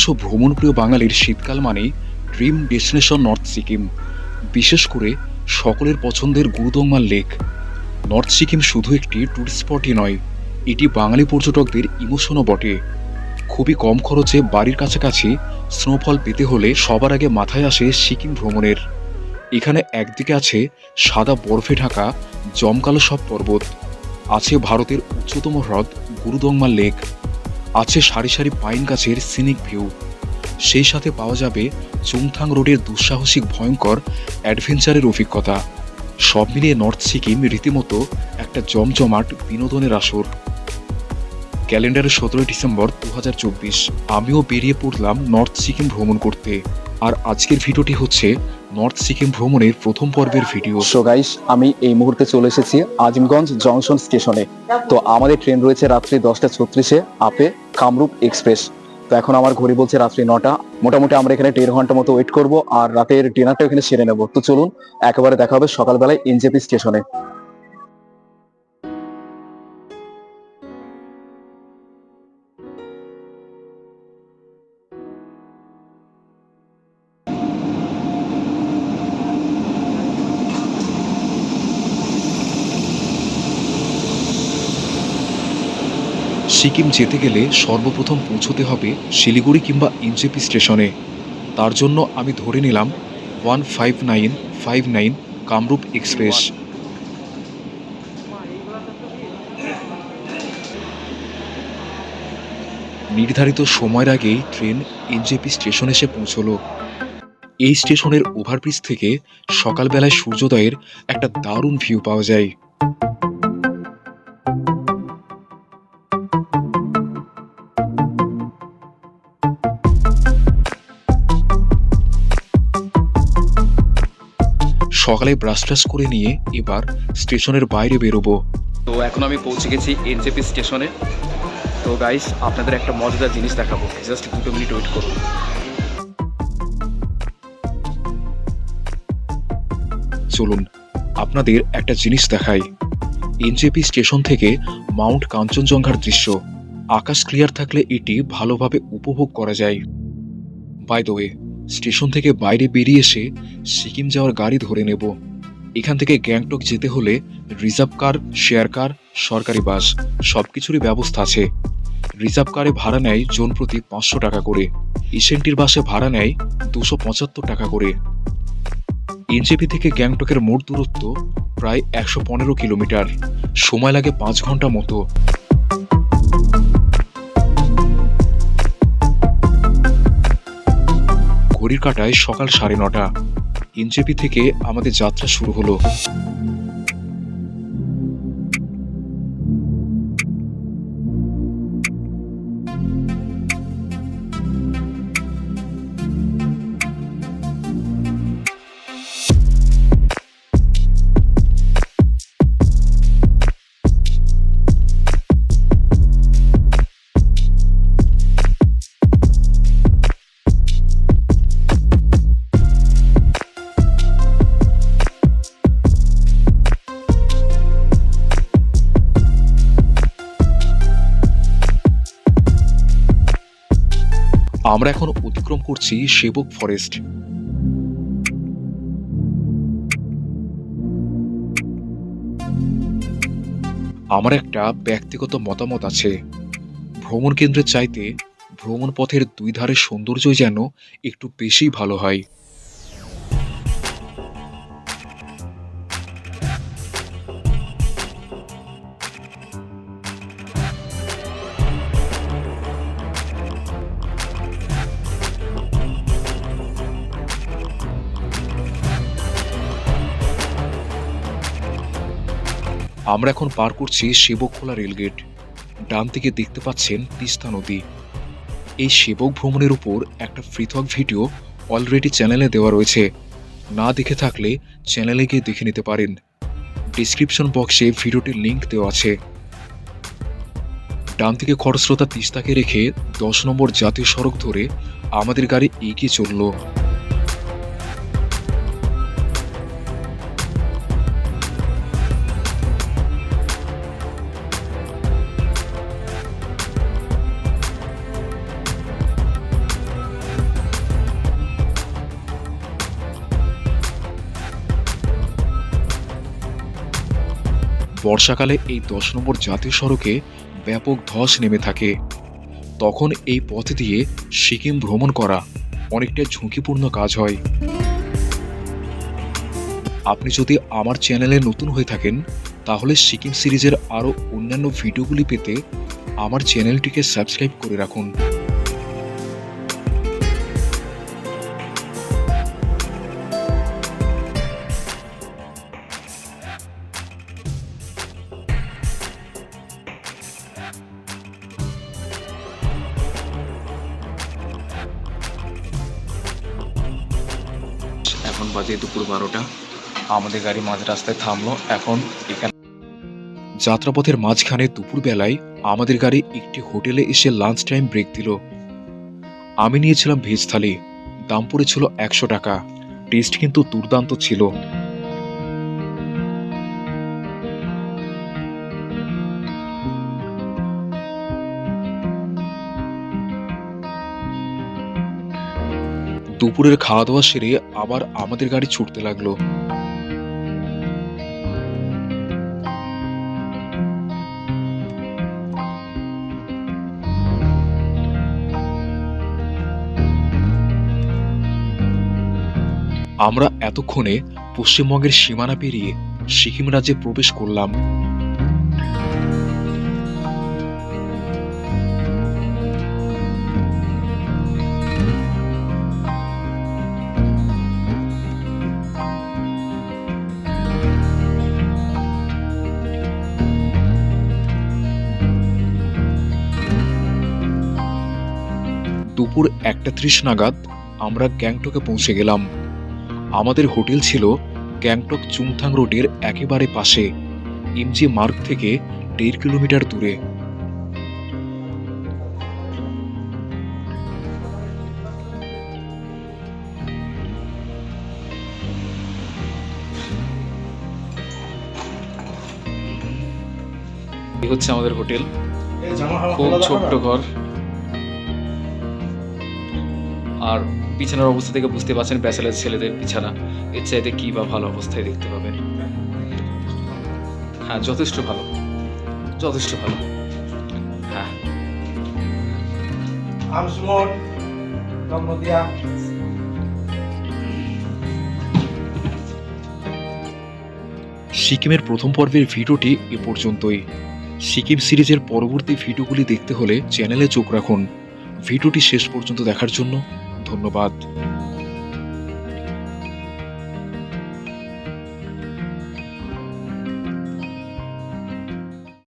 অধিকাংশ ভ্রমণপ্রিয় বাঙালির শীতকাল মানেই ড্রিম ডেস্টিনেশন নর্থ সিকিম বিশেষ করে সকলের পছন্দের গুরুদংমাল লেক। নর্থ সিকিম শুধু একটি ট্যুরিস্ট স্পটই নয়, এটি বাঙালি পর্যটকদের ইমোশনও বটে। খুবই কম খরচে বাড়ির কাছাকাছি স্নোফল পেতে হলে সবার আগে মাথায় আসে সিকিম ভ্রমণের। এখানে একদিকে আছে সাদা বরফে ঢাকা, জমকালো সব পর্বত। আছে ভারতের উচ্চতম হ্রদ গুরুদংমাল লেক। আছে সারি সারি পাইন গাছের সিনিক ভিউ সেই সাথে পাওয়া যাবে চুংথাং রোডের দুঃসাহসিক ভয়ঙ্কর অ্যাডভেঞ্চারের অভিজ্ঞতা। সব মিলিয়ে নর্থ সিকিম রীতিমতো একটা জমজমাট বিনোদনের আসর। ক্যালেন্ডারের সতেরোই ডিসেম্বর দু হাজার চব্বিশ, আমিও বেরিয়ে পড়লাম নর্থ সিকিম ভ্রমণ করতে। আর আজকের ভিডিওটি হচ্ছে নর্থ সিকিম ভ্রমণের প্রথম পর্বের ভিডিও। সো গাইস আমি এই মুহূর্তে চলে এসেছি আজিমগঞ্জ জংশন স্টেশনে। তো আমাদের ট্রেন রয়েছে রাত্রি দশটা ছত্রিশে আপে কামরূপ এক্সপ্রেস। তো এখন আমার ঘড়ি বলছে রাত্রি নটা। মোটামুটি আমরা এখানে দেড় ঘণ্টা মতো ওয়েট করব আর রাতের ডিনারটা এখানে সেরে নেব। তো চলুন, একেবারে দেখা হবে সকালবেলায় এনজেপি স্টেশনে। সিকিম যেতে গেলে সর্বপ্রথম পৌঁছতে হবে শিলিগুড়ি কিংবা এনজেপি স্টেশনে। তার জন্য আমি ধরে নিলাম one five nine five nine Kamrup express. নির্ধারিত সময়ের আগেই ট্রেন এনজেপি স্টেশন এসে পৌঁছলো। এই স্টেশনের ওভারব্রিজ থেকে সকালবেলায় সূর্যোদয়ের একটা দারুণ ভিউ পাওয়া যায়। সকালে ব্রাশ ট্রাশ করে নিয়ে এবার স্টেশনের বাইরে বেরোবো। তো এখন আমি পৌঁছে গেছি এনজেপি স্টেশনে। তো গাইস আপনাদের একটা মজাদার জিনিস দেখাবো। জাস্ট দুটো মিনিট ওয়েট করুন। চলুন আপনাদের একটা জিনিস দেখাই। এনজেপি স্টেশন থেকে মাউন্ট কাঞ্চনজঙ্ঘার দৃশ্য। আকাশ ক্লিয়ার থাকলে এটি ভালোভাবে উপভোগ করা যায়। বাই দ্য ওয়ে স্টেশন থেকে বাইরে বেরিয়ে এসে সিকিম যাওয়ার গাড়ি ধরে নেব। এখান থেকে গ্যাংটক যেতে হলে রিজার্ভ কার, শেয়ার কার, সরকারি বাস সব কিছুরই ব্যবস্থা আছে। রিজার্ভ কারে ভাড়া নেয় জন প্রতি পাঁচশো টাকা করে। ইসেন্টির বাসে ভাড়া নেয় দুশো পঁচাত্তর টাকা করে। এনজেপি থেকে গ্যাংটকের মোট দূরত্ব প্রায় একশো পনেরো কিলোমিটার। সময় লাগে পাঁচ ঘণ্টা মতো। ঘড়ির কাটায় সকাল সাড়ে নটা। এনজেপি থেকে আমাদের যাত্রা শুরু হলো। আমরা এখন অতিক্রম করছি সেবক ফরেস্ট। আমার একটা ব্যক্তিগত মতামত আছে। ভ্রমণ কেন্দ্রের চাইতে ভ্রমণ পথের দুই ধারে সৌন্দর্যই যেন একটু বেশি ভালো হয়। আমরা এখন পার করছি সেবকখোলা রেলগেট। ডান দিকে দেখতে পাচ্ছেন তিস্তা নদী। এই সেবক ভ্রমণের উপর একটা পৃথক ভিডিও অলরেডি চ্যানেলে দেওয়া রয়েছে। না দেখে থাকলে চ্যানেলে গিয়ে দেখে নিতে পারেন। ডিসক্রিপশন বক্সে ভিডিওটির লিংক দেওয়া আছে। ডান থেকে খরস্রোতা তিস্তাকে রেখে দশ নম্বর জাতীয় সড়ক ধরে আমাদের গাড়ি এগিয়ে চলল। বর্ষাকালে এই দশ নম্বর জাতীয় সড়কে ব্যাপক ধস নেমে থাকে। তখন এই পথ দিয়ে সিকিম ভ্রমণ করা অনেকটা ঝুঁকিপূর্ণ কাজ হয়। আপনি যদি আমার চ্যানেলে নতুন হয়ে থাকেন, তাহলে সিকিম সিরিজের আরও অন্যান্য ভিডিওগুলি পেতে আমার চ্যানেলটিকে সাবস্ক্রাইব করে রাখুন। এখন বাজে দুপুর বারোটা। আমাদের গাড়ি মাঝ রাস্তায় থামলো, এখন এখানে যাত্রাপথের মাঝখানে দুপুরবেলায় আমাদের গাড়ি একটি হোটেলে এসে লাঞ্চ টাইম ব্রেক দিল। আমি নিয়েছিলাম ভেজ থালি দাম পড়েছিল একশো টাকা। টেস্ট কিন্তু দুর্দান্ত ছিল। দুপুরের খাওয়া দাওয়া সেরে আবার আমাদের গাড়ি ছুটতে লাগল। আমরা এতক্ষণে পশ্চিমবঙ্গের সীমানা পেরিয়ে সিকিম রাজ্যে প্রবেশ করলাম। দুপুর একটা ত্রিশ নাগাদ আমরা গ্যাংটকে পৌঁছে গেলাম। আমাদের হোটেল ছিল গ্যাংটক চুংথাং রোডের একেবারে পাশে এমজি মার্গ থেকে দেড় কিলোমিটার দূরে। হচ্ছে আমাদের হোটেল। খুব ছোট্ট ঘর। আর বিছানার অবস্থা থেকে বুঝতে পারছেন ব্যাচেলার ছেলেদের বিছানা। এর চাইতে কি বা ভালো অবস্থায় দেখতে পাবেন? হ্যাঁ যথেষ্ট ভালো। যথেষ্ট ভালো। হ্যাঁ। সিকিমের প্রথম পর্বের ভিডিওটি এ পর্যন্তই। সিকিম সিরিজের পরবর্তী ভিডিওগুলি দেখতে হলে চ্যানেলে চোখ রাখুন। ভিডিওটি শেষ পর্যন্ত দেখার জন্য ধন্যবাদ।